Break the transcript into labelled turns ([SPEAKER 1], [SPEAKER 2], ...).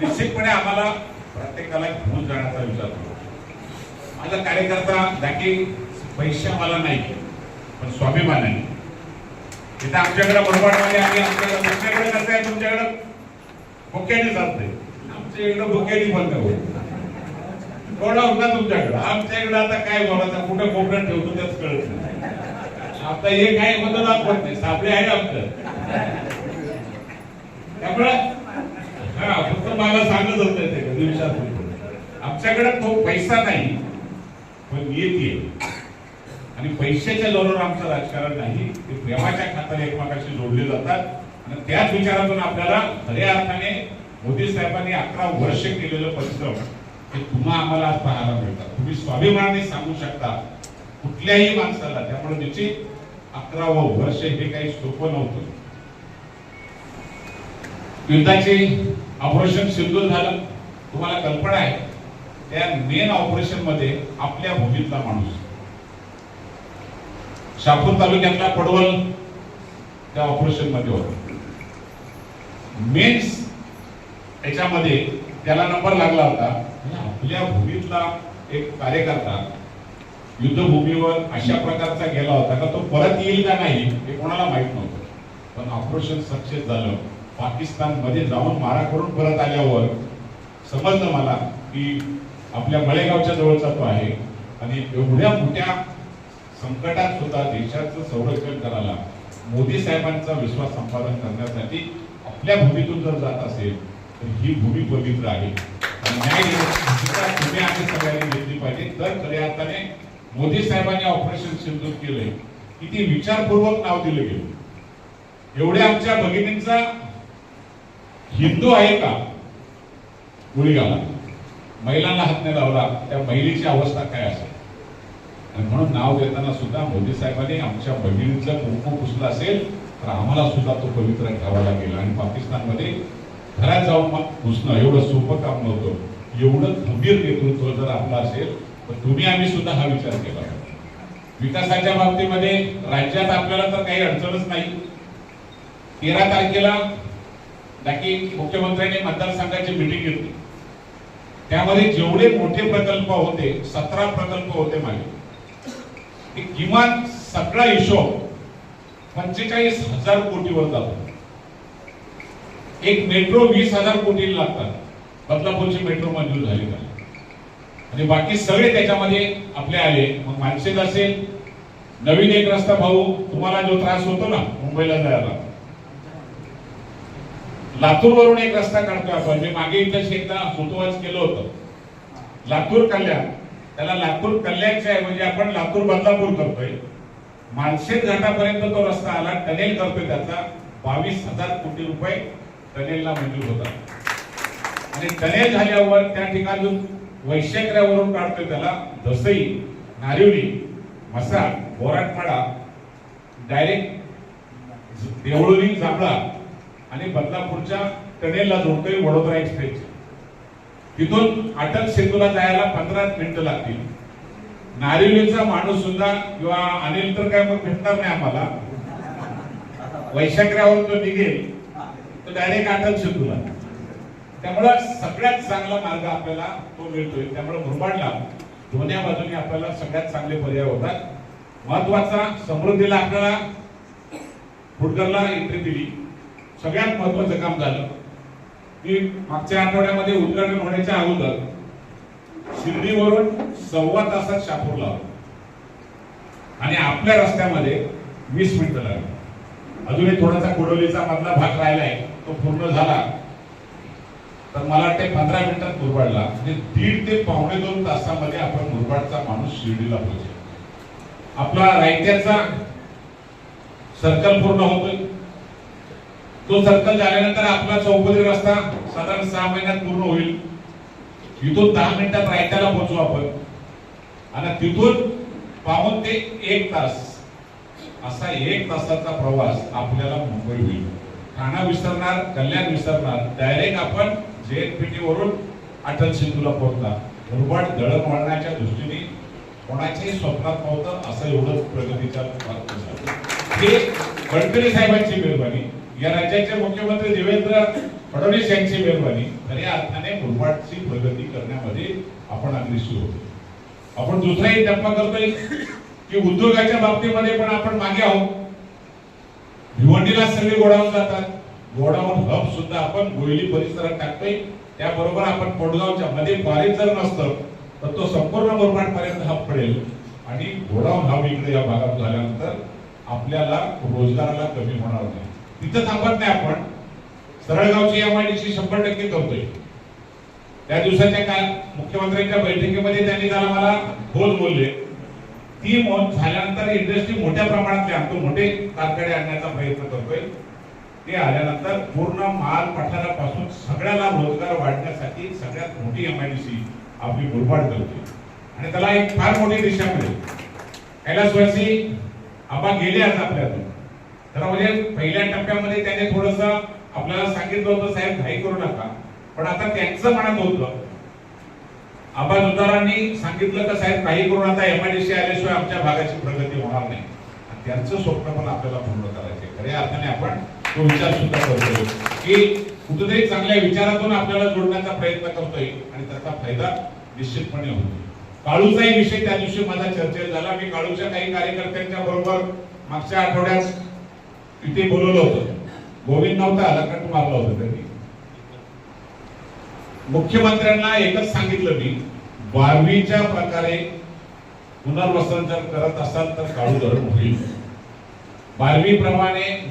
[SPEAKER 1] निश्चितपणे आम्हाला प्रत्येकाला घेऊन जाण्याचा विचार करतो. माझा कार्यकर्ता जाकी पैसे आम्हाला नाही पण स्वाभिमान आहे. तिथे आमच्याकडे बरोबरमध्ये आणि आमच्याकडे तुमच्याकडे कसं आहे तुमच्याकडे? भुक्याने चालते आमच्या इकडे भुक्याने बंद होईल. होता तुमच्याकडे? आमच्या इकडे आता काय बोलायचं? कुठं कोपऱ्यात ठेवतो त्याच कळत नाही. आता हे काय बदल दाखवत नाही. आहे आमचं. त्यामुळे मला सांगत होते ते दिवसात आमच्याकडे तो पैसा नाही पण येते. आणि पैशाच्या जोरावर आमचं राजकारण नाही ते प्रेमाच्या खात्याने एकमेकाशी जोडले जातात. आणि त्याच विचारातून आपल्याला खऱ्या अर्थाने मोदी साहेबांनी अकरा वर्ष केलेलं परिश्रम हे तुम्हा आम्हाला आज पाहायला मिळतात. तुम्ही स्वाभिमानाने सांगू शकता कुठल्याही माणसाला त्यामुळे निश्चित अकरावं वर्ष हे काही सोपं नव्हतं. युद्धाचे ऑपरेशन सिंधू झालं. तुम्हाला कल्पना आहे त्या मेन ऑपरेशनमध्ये आपल्या भूमीतला माणूस. शापूर तालुक्यातला पडवल त्या ऑपरेशनमध्ये होता. मेन्स याच्यामध्ये त्याला नंबर लागला होता. म्हणजे आपल्या भूमीतला एक कार्यकर्ता युद्धभूमीवर अशा प्रकारचा गेला होता का तो परत येईल का नाही हे कोणाला माहीत नव्हतं. पण ऑपरेशन सक्सेस झालं. पाकिस्तानमध्ये जाऊन मारा करून परत आल्यावर समजलं मला की आपल्या मळेगावच्या जवळचा तो आहे. आणि एवढ्या मोठ्या संकटात सुद्धा देशाचं संरक्षण करायला मोदी साहेबांचा विश्वास संपादन करण्यासाठी आपल्या भूमीतून जर जात असेल तर ही भूमी पवित्र आहे. तुम्ही आम्ही सगळ्यांनी घेतली पाहिजे. तर खऱ्या अर्थाने मोदी साहेबांनी ऑपरेशन सिंधू केलंय. किती विचारपूर्वक नाव दिलं गेलं. एवढ्या आमच्या भगिनींचा हिंदू आहे का? गुळीगाला महिलांना हात नाही लावला त्या महिलेची अवस्था काय असेल? आणि म्हणून नाव देताना सुद्धा मोदी साहेबांनी आमच्या बहिणीचं कुंकू पुसलं असेल तर आम्हाला सुद्धा तो पवित्र घ्यावा लागेल आणि पाकिस्तानमध्ये घरात जाऊन मग घुसणं एवढं सोपं काम नव्हतं. एवढं खंबीर नेतृत्व जर आपलं असेल तर तुम्ही आम्ही सुद्धा हा विचार केला. विकासाच्या बाबतीमध्ये राज्यात आपल्याला तर काही अडचणच नाही. तेरा तारखेला नक्की मुख्यमंत्र्यांनी मतदारसंघाची मिटिंग घेतली. त्यामध्ये जेवढे मोठे प्रकल्प होते सतरा प्रकल्प होते मागे. किमान सगळा हिशोब पंचेचाळीस हजार कोटीवर जातो. एक मेट्रो वीस हजार कोटीला लागतात. बदलापूरची मेट्रो मंजूर झाली का? आणि बाकी सगळे त्याच्यामध्ये आपले आले. मग मानसेत असेल नवीन एक रस्ता भाऊ तुम्हाला जो त्रास होतो ना मुंबईला जायला. लातूरवरून एक रस्ता काढतोय आपण. मी मागे इथं एकदा फोटोवाच केलं होतं. लातूर कल्याण. त्याला लातूर कल्याणच्या म्हणजे आपण लातूर बदलापूर करतोय. मानसेत घाटापर्यंत तो रस्ता आला टनेल करतोय त्याचा. बावीस हजार कोटी रुपये टनेलला मंजूर होता आणि टनेल झाल्यावर त्या ठिकाणी वैश्यकऱ्यावरून काढतोय त्याला दसई नारिवली मसाळ बोराटपाडा डायरेक्ट देवळोली जांभळा. आणि बदलापूरच्या टनेलला जोडतोय वडोदरा एक्सप्रेस. तिथून अटल सेतूला जायला पंधरा मिनिटं लागतील. नारिवलीचा माणूस सुद्धा किंवा अनिल तर काय मग भेटणार नाही आम्हाला. वैशाखऱ्यावर तो निघेल तो डायरेक्ट अटल सेतूला. त्यामुळं सगळ्यात चांगला मार्ग आपल्याला तो मिळतोय. त्यामुळे मुरबाडला दोन्ही बाजूने आपल्याला सगळ्यात चांगले पर्याय होतात. महत्त्वाचा समृद्धीला आपल्याला फुटकरला एंट्री दिली. सगळ्यात महत्वाचं काम झालं. की मागच्या आठवड्यामध्ये उद्घाटन होण्याच्या अगोदर शिर्डीवरून सव्वा तासात शापूर लावलं. आणि आपल्या रस्त्यामध्ये वीस मिनिटं लागली. अजूनही थोडासा कुडोलीचा मधला भाग राहिलाय तो पूर्ण झाला. तर मला वाटते पंधरा मिनिटात मुरबाडला. म्हणजे दीड ते पावणे दोन तासामध्ये आपण मुरबाडचा माणूस शिर्डीला पोहोचेल. आपला रायत्याचा सर्कल पूर्ण होतोय. तो सर्कल झाल्यानंतर आपला चौपदरी रस्ता साधारण सहा महिन्यात पूर्ण होईल. तिथून दहा मिनिटात रायत्याला पोहोचू आपण. आणि तिथून पाहून ते एक तास असा एक तासाचा प्रवास आपल्याला मुंबई होईल. ठाणा विसरणार कल्याण विसरणार डायरेक्ट आपण जेएनपीटी वरून अटल सिंधूला पोहोचणार. मुरबाड दळणवळणाच्या दृष्टीने कोणाच्याही स्वप्नात नव्हतं असं एवढं प्रगतीच्या हे गडकरी साहेबांची मेहरबानी. या राज्याचे मुख्यमंत्री देवेंद्र फडणवीस यांची मेहरबानी खऱ्या अर्थाने मुरबाडची प्रगती करण्यामध्ये आपण अग्रेसर होतो. आपण दुसराही टप्पा करतोय की उद्योगाच्या बाबतीमध्ये पण आपण मागे आहोत. भिवंडीला सगळे गोडाऊन जातात. गोडाऊन हब सुद्धा आपण गोयली परिसरात टाकतोय. त्याबरोबर आपण कोडगावच्या मध्ये कॉलेज जर नसतं तर तो संपूर्ण मुरबाड पर्यंत हब पडेल. आणि गोडाऊन हब इकडे या भागात झाल्यानंतर आपल्याला रोजगाराला कमी होणार नाही. तिथं थांबत नाही आपण. सरळगावची एम आय एमआयडीसी शंभर टक्के करतोय. त्या दिवसाच्या काल मुख्यमंत्र्यांच्या बैठकीमध्ये त्यांनी त्याला मला बोल बोलले. ती मोठ झाल्यानंतर इंडस्ट्री मोठ्या प्रमाणात आणतो मोठे कारखाने आणण्याचा प्रयत्न करतोय. ते आल्यानंतर पूर्ण माल पठारापासून सगळ्याला रोजगार वाढण्यासाठी सगळ्यात मोठी एम आय डी सी आपली मुरबाड करते आणि त्याला एक फार मोठी दिशा मिळेल. कैलासवासी आबा गेले आज आपल्यातून. म्हणजे पहिल्या टप्प्यामध्ये त्याने थोडस आपल्याला सांगितलं होतं साहेब घाई करू नका. पण आता त्यांचं मनात होतं. आबा उतारांनी सांगितलं का साहेब काही करून आता एमआयडीसी आल्याशिवाय आमच्या भागाची प्रगती होणार नाही. आणि त्यांचं स्वप्न पण आपल्याला पूर्ण करायचे खऱ्या अर्थाने आपण तो विचार सुद्धा करतोय की कुठेतरी चांगल्या विचारातून आपल्याला जोडण्याचा प्रयत्न करतोय आणि त्याचा फायदा निश्चितपणे होतो काळूचाही विषय त्या दिवशी माझा चर्चेत झाला. मी काळूच्या काही कार्यकर्त्यांच्या बरोबर मागच्या आठवड्यात इथे बोलवलं होतं? गोविंद नव्हता आला कारण मारला होता त्यांनी. मुख्यमंत्र्यांना एकच सांगितलं मी बारवीच्या प्रकारे पुनर्वसन जर करत असाल तर काळू धरण होईल. बारवी प्रमाणे